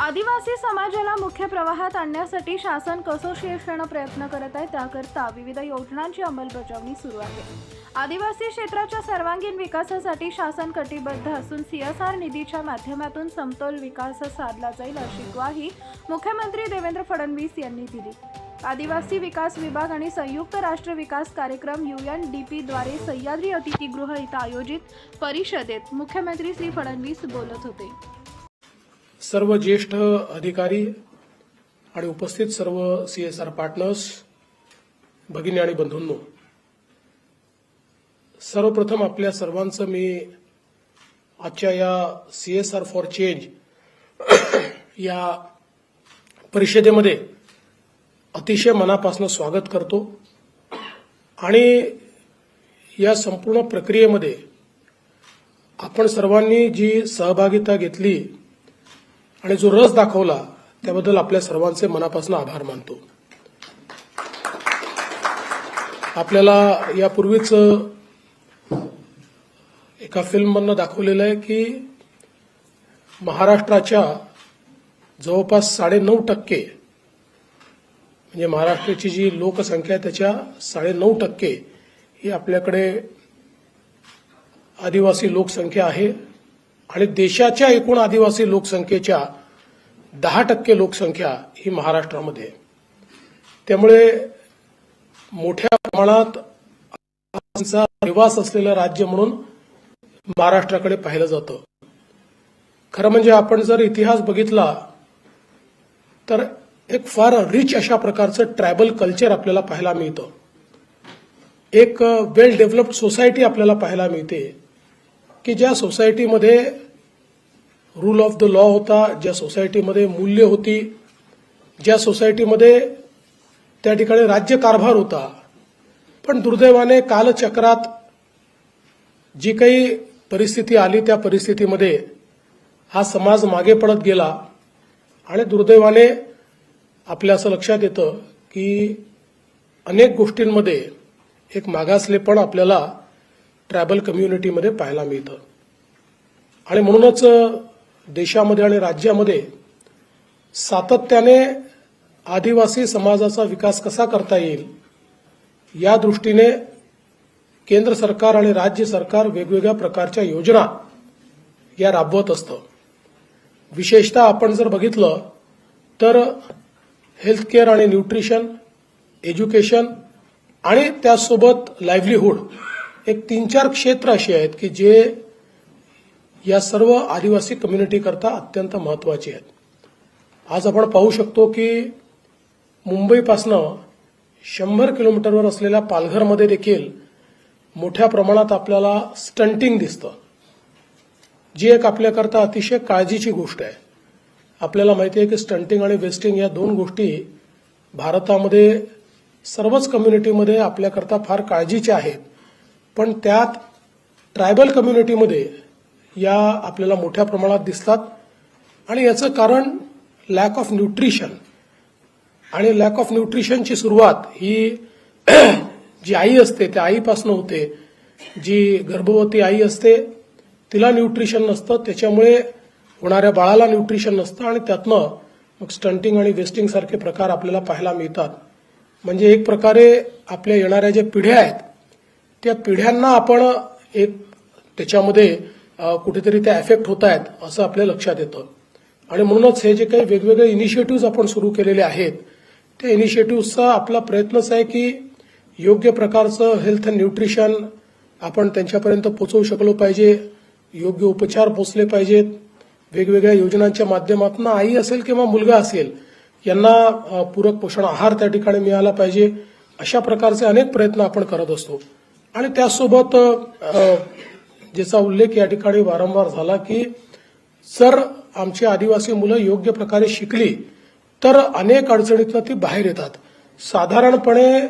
आदिवासी समाजाला मुख्य प्रवाहात आणण्यासाठी शासन कसोशीनं प्रयत्न करत आहे त्याकरता विविध योजनांची अंमलबजावणी सुरू आहे. आदिवासी क्षेत्राच्या सर्वांगीण विकासासाठी शासन कटिबद्ध असून सीएसआर निधीच्या माध्यमातून समतोल विकास साधला जाईल अशी ग्वाही मुख्यमंत्री देवेंद्र फडणवीस यांनी दिली. आदिवासी विकास विभाग आणि संयुक्त राष्ट्र विकास कार्यक्रम यू एन डी द्वारे सह्याद्री अतिथीगृह इथं आयोजित परिषदेत मुख्यमंत्री श्री फडणवीस बोलत होते. सर्व ज्येष्ठ अधिकारी आणि उपस्थित सर्व सी एस आर पार्टनर्स भगिनी आणि बंधूंनो सर्वप्रथम आपल्या सर्वांचं मी आजच्या या C S R for change या परिषदेमध्ये अतिशय मनापासून स्वागत करतो आणि या संपूर्ण प्रक्रियेमध्ये आपण सर्वांनी जी सहभागिता घेतली आणि जो रस दाखवला त्याबद्दल आपल्या सर्वांचे मनापासून आभार मानतो. आपल्याला यापूर्वीच एका फिल्ममधनं दाखवलेलं आहे की महाराष्ट्राच्या जवळपास साडेनऊ टक्के म्हणजे महाराष्ट्राची जी लोकसंख्या आहे त्याच्या साडेनऊ टक्के ही आपल्याकडे आदिवासी लोकसंख्या आहे. आणि देशाच्या एकूण आदिवासी लोकसंख्येच्या दहा टक्के लोकसंख्या ही महाराष्ट्रामध्ये त्यामुळे मोठ्या प्रमाणात निवास असलेलं राज्य म्हणून महाराष्ट्राकडे पाहिलं जातं. खरं म्हणजे आपण जर इतिहास बघितला तर एक फार रिच अशा प्रकारचं ट्रायबल कल्चर आपल्याला पाहायला मिळतं. एक वेल डेव्हलप्ड सोसायटी आपल्याला पाहायला मिळते. की ज्या सोसायटीमध्ये रूल ऑफ द लॉ होता ज्या सोसायटीमध्ये मूल्य होती ज्या सोसायटीमध्ये त्या ठिकाणी राज्यकारभार होता पण दुर्दैवाने कालचक्रात जी काही परिस्थिती आली त्या परिस्थितीमध्ये हा समाज मागे पडत गेला आणि दुर्दैवाने आपल्या असं लक्षात येतं की अनेक गोष्टींमध्ये एक मागासलेपण आपल्याला ट्रायबल कम्युनिटीमध्ये पाहायला मिळतं. आणि म्हणूनच देशामध्ये आणि राज्यामध्ये सातत्याने आदिवासी समाजाचा विकास कसा करता येईल या दृष्टीने केंद्र सरकार आणि राज्य सरकार वेगवेगळ्या प्रकारच्या योजना या राबवत असतं. विशेषतः आपण जर बघितलं तर हेल्थकेअर आणि न्यूट्रिशन एज्युकेशन आणि त्यासोबत लाईव्हलीहूड एक तीन चार क्षेत्र अशी आहेत की जे या सर्व आदिवासी कम्युनिटी करता अत्यंत महत्वाची आहेत. आज आपण पाहू शकतो की मुंबईपासनं शंभर किलोमीटरवर असलेल्या पालघरमध्ये देखील मोठ्या प्रमाणात आपल्याला स्टंटिंग दिसतं. जी एक आपल्याकरता अतिशय काळजीची गोष्ट आहे. आपल्याला माहिती आहे की स्टंटिंग आणि वेस्टिंग या दोन गोष्टी भारतामध्ये सर्वच कम्युनिटीमध्ये आपल्याकरता फार काळजीच्या आहेत. पण त्यात ट्रायबल कम्युनिटीमध्ये या आपल्याला मोठ्या प्रमाणात दिसतात. आणि याचं कारण लॅक ऑफ न्यूट्रिशन आणि लॅक ऑफ न्यूट्रिशनची सुरुवात ही जी आई असते त्या आईपासून होते. जी गर्भवती आई असते तिला न्यूट्रिशन नसतं. त्याच्यामुळे होणाऱ्या बाळाला न्यूट्रिशन नसतं आणि त्यातनं मग स्टंटिंग आणि वेस्टिंग सारखे प्रकार आपल्याला पाहायला मिळतात. म्हणजे एक प्रकारे आपल्या येणाऱ्या ज्या पिढ्या आहेत त्या पिढ्यांना आपण एक त्याच्यामध्ये कुठेतरी त्या एफेक्ट होत आहेत असं आपल्या लक्षात येतं. आणि म्हणूनच हे जे काही वेगवेगळे इनिशिएटिव्ह आपण सुरू केलेले आहेत त्या इनिशिएटिव्हचा आपला प्रयत्नच आहे की योग्य प्रकारचं हेल्थ अँड न्यूट्रिशन आपण त्यांच्यापर्यंत पोचवू शकलो पाहिजे योग्य उपचार पोचले पाहिजेत वेगवेगळ्या योजनांच्या माध्यमातून आई असेल किंवा मुलगा असेल यांना पूरक पोषण आहार त्या ठिकाणी मिळाला पाहिजे अशा प्रकारचे अनेक प्रयत्न आपण करत असतो. आणि त्यासोबत ज्याचा उल्लेख या ठिकाणी वारंवार झाला की जर आमची आदिवासी मुलं योग्य प्रकारे शिकली तर अनेक अडचणीतनं ती बाहेर येतात. साधारणपणे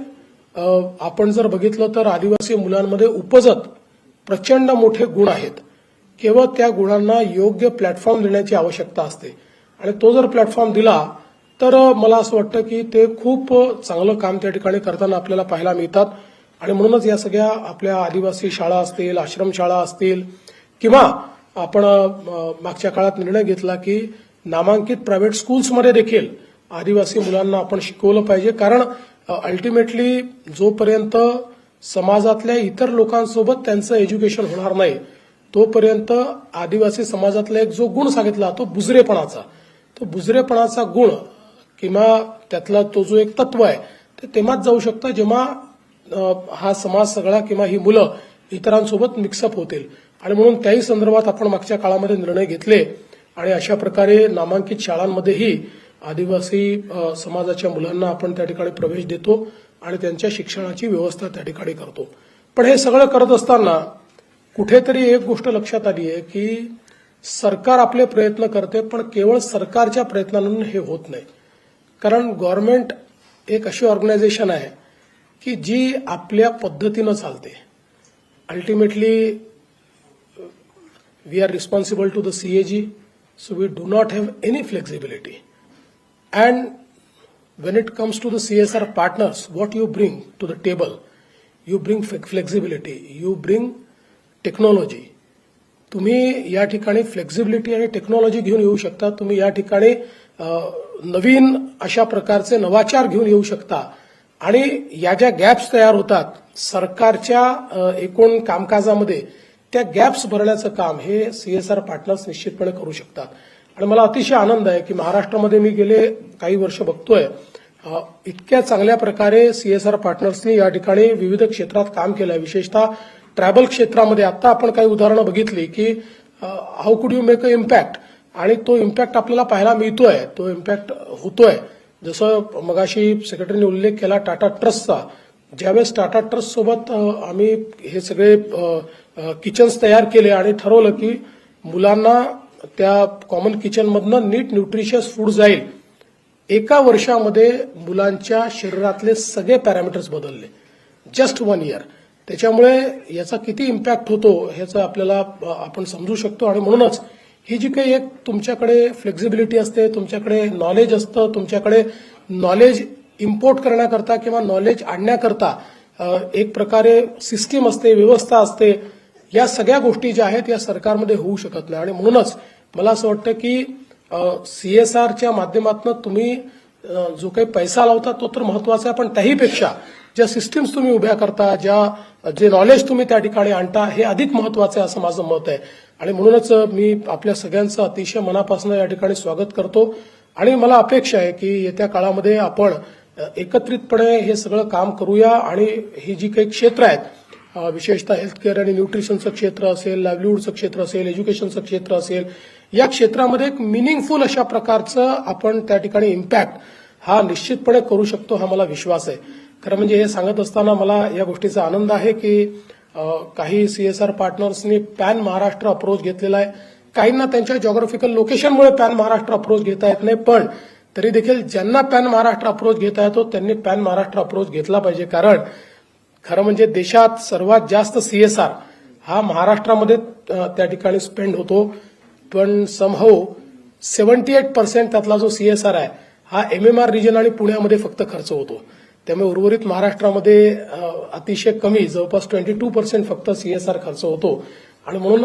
आपण जर बघितलं तर आदिवासी मुलांमध्ये उपजत प्रचंड मोठे गुण आहेत. केवळ त्या गुणांना योग्य प्लॅटफॉर्म देण्याची आवश्यकता असते. आणि तो जर प्लॅटफॉर्म दिला तर मला असं वाटतं की ते खूप चांगलं काम त्या ठिकाणी करताना आपल्याला पाहायला मिळतात. आणि म्हणूनच या सगळ्या आपल्या आदिवासी शाळा असतील आश्रमशाळा असतील किंवा आपण मागच्या काळात निर्णय घेतला की नामांकित प्रायव्हेट स्कूल्समध्ये देखील आदिवासी मुलांना आपण शिकवलं पाहिजे. कारण अल्टिमेटली जोपर्यंत समाजातल्या इतर लोकांसोबत त्यांचं एज्युकेशन होणार नाही तोपर्यंत आदिवासी समाजातला एक जो गुण सांगितला तो बुजरेपणाचा. तो बुजरेपणाचा गुण किंवा त्यातला तो जो एक तत्व आहे ते तेव्हाच जाऊ शकतं जेव्हा हा समाज सगळा किंवा ही मुलं इतरांसोबत मिक्सअप होतील. आणि म्हणून त्याही संदर्भात आपण मागच्या काळामध्ये निर्णय घेतले. आणि अशा प्रकारे नामांकित शाळांमध्येही आदिवासी समाजाच्या मुलांना आपण त्या ठिकाणी प्रवेश देतो आणि त्यांच्या शिक्षणाची व्यवस्था त्या ठिकाणी करतो. पण हे सगळं करत असताना कुठेतरी एक गोष्ट लक्षात आली आहे की सरकार आपले प्रयत्न करते पण केवळ सरकारच्या प्रयत्नांनी हे होत नाही. कारण गव्हर्नमेंट एक अशी ऑर्गनायझेशन आहे की जी आपल्या पद्धतीनं चालते. Ultimately we are responsible to the CAG so we do not have any flexibility and when it comes to the CSR partners what you bring to the table you bring flex- flexibility, you bring technology तुम्ही या ठिकाणी flexibility आणि technology घेऊन येऊ शकता. तुम्ही या ठिकाणी नवीन अशा प्रकारचे नवाचार घेऊन येऊ शकता. आणि या ज्या गॅप्स तयार होतात सरकारच्या एकूण कामकाजामध्ये त्या गॅप्स भरण्याचं काम हे सीएसआर पार्टनर्स निश्चितपणे करू शकतात. आणि मला अतिशय आनंद आहे की महाराष्ट्रामध्ये मी गेले काही वर्ष बघतोय इतक्या चांगल्या प्रकारे सीएसआर पार्टनर्सनी या ठिकाणी विविध क्षेत्रात काम केलं आहे विशेषतः ट्रॅव्हल क्षेत्रामध्ये आता आपण काही उदाहरणं बघितली की हाऊ कुड यू मेक अ इम्पॅक्ट आणि तो इम्पॅक्ट आपल्याला पाहायला मिळतोय तो इम्पॅक्ट होतोय. जसं मगाशी सेक्रेटरीने उल्लेख केला टाटा ट्रस्टचा ज्यावेळेस टाटा ट्रस्ट सोबत आम्ही हे सगळे किचन्स तयार केले आणि ठरवलं की मुलांना त्या कॉमन किचनमधनं नीट न्यूट्रिशियस फूड जाईल. एका वर्षामध्ये मुलांच्या शरीरातले सगळे पॅरामीटर्स बदलले. जस्ट वन इयर त्याच्यामुळे याचा किती इम्पॅक्ट होतो ह्याचं आपल्याला आपण समजू शकतो आणि म्हणूनच ही जी काही एक तुमच्याकडे फ्लेक्झिबिलिटी असते तुमच्याकडे नॉलेज असतं तुमच्याकडे नॉलेज इम्पोर्ट करण्याकरता किंवा नॉलेज आणण्याकरता एक प्रकारे सिस्टीम असते व्यवस्था असते या सगळ्या गोष्टी ज्या आहेत या सरकारमध्ये होऊ शकत नाही. आणि म्हणूनच मला असं वाटतं की सीएसआरच्या माध्यमातून तुम्ही जो काही पैसा लावता तो तर महत्त्वाचा आहे पण त्याहीपेक्षा ज्या सिस्टीम्स तुम्ही उभ्या करता ज्या जे नॉलेज तुम्ही त्या ठिकाणी आणता हे अधिक महत्वाचं आहे असं माझं मत आहे. आणि म्हणूनच मी आपल्या सगळ्यांचं अतिशय मनापासून या ठिकाणी स्वागत करतो. आणि मला अपेक्षा आहे की येत्या काळामध्ये आपण एकत्रितपणे हे सगळं काम करूया आणि ही जी काही क्षेत्र आहेत विशेषतः हेल्थकेअर आणि न्यूट्रिशनचं क्षेत्र असेल लाईव्हलीहूडचं क्षेत्र असेल एज्युकेशनचं क्षेत्र असेल या क्षेत्रामध्ये एक मिनिंगफुल अशा प्रकारचं आपण त्या ठिकाणी इम्पॅक्ट हा निश्चितपणे करू शकतो हा मला विश्वास आहे. खरं म्हणजे हे सांगत असताना मला या गोष्टीचा आनंद आहे की काही सीएसआर पार्टनर्सनी पॅन महाराष्ट्र अप्रोच घेतलेला आहे. काहींना त्यांच्या जॉग्राफिकल लोकेशनमुळे पॅन महाराष्ट्र अप्रोच घेता येत नाही पण तरी देखील ज्यांना पॅन महाराष्ट्र अप्रोच घेता येतो त्यांनी पॅन महाराष्ट्र अप्रोच घेतला पाहिजे. कारण खरं म्हणजे देशात सर्वात जास्त सीएसआर हा महाराष्ट्रामध्ये त्या ठिकाणी स्पेंड होतो. पण समहाऊ सेव्हन्टी एट पर्सेंट त्यातला जो सीएसआर आहे हा एमएमआर रिजन आणि पुण्यामध्ये फक्त खर्च होतो. त्यामुळे उर्वरित महाराष्ट्रामध्ये अतिशय कमी जवळपास ट्वेंटी टू पर्सेंट फक्त सीएसआर खर्च होतो. आणि म्हणून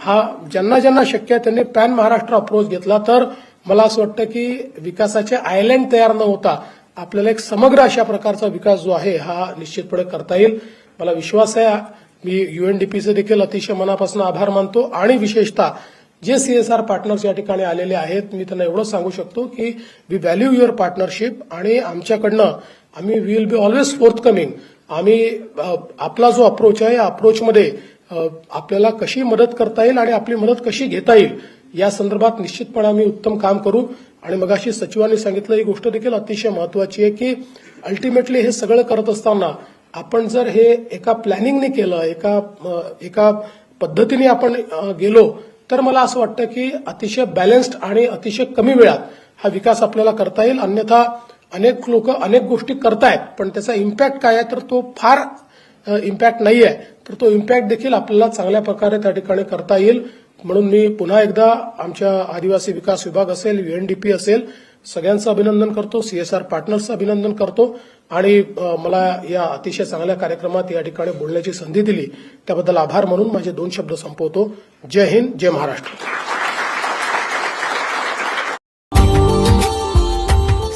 हा ज्यांना ज्यांना शक्य आहे त्यांनी पॅन महाराष्ट्र अप्रोच घेतला तर मला असं वाटतं की विकासाचे आयलँड तयार न होता आपल्याला एक समग्र अशा प्रकारचा विकास जो आहे हा निश्चितपणे करता येईल. मला विश्वास आहे मी युएनडीपीचे देखील अतिशय मनापासून आभार मानतो. आणि विशेषतः जे सीएसआर पार्टनर्स या ठिकाणी आलेले आहेत मी त्यांना एवढं सांगू शकतो की वी व्हॅल्यू युअर पार्टनरशिप आणि आमच्याकडनं आम्ही will be always forthcoming आम्ही आपला जो अप्रोच आहे या अप्रोचमध्ये आपल्याला कशी मदत करता येईल आणि आपली मदत कशी घेता येईल या संदर्भात निश्चितपणे आम्ही उत्तम काम करू. आणि मगाशी सचिवांनी सांगितलं ही गोष्ट देखील अतिशय महत्वाची आहे की अल्टिमेटली हे सगळं करत असताना आपण जर हे एका प्लॅनिंगने केलं एका एका पद्धतीने आपण गेलो तर मला असं वाटतं की अतिशय बॅलन्स्ड आणि अतिशय कमी वेळात हा विकास आपल्याला करता येईल. अन्यथा अनेक लोक अनेक गोष्टी करतायत पण त्याचा इम्पॅक्ट काय आहे तर तो फार इम्पॅक्ट नाही आहे तर तो इम्पॅक्ट देखील आपल्याला चांगल्या प्रकारे त्या ठिकाणी करता येईल. म्हणून मी पुन्हा एकदा आमच्या आदिवासी विकास विभाग असेल युएनडीपी असेल सगळ्यांचं अभिनंदन करतो सीएसआर पार्टनर्सचं अभिनंदन करतो आणि मला या अतिशय चांगल्या कार्यक्रमात या ठिकाणी बोलण्याची संधी दिली. त्याबद्दल आभार म्हणून माझे दोन शब्द संपवतो. जय हिंद जय महाराष्ट्र.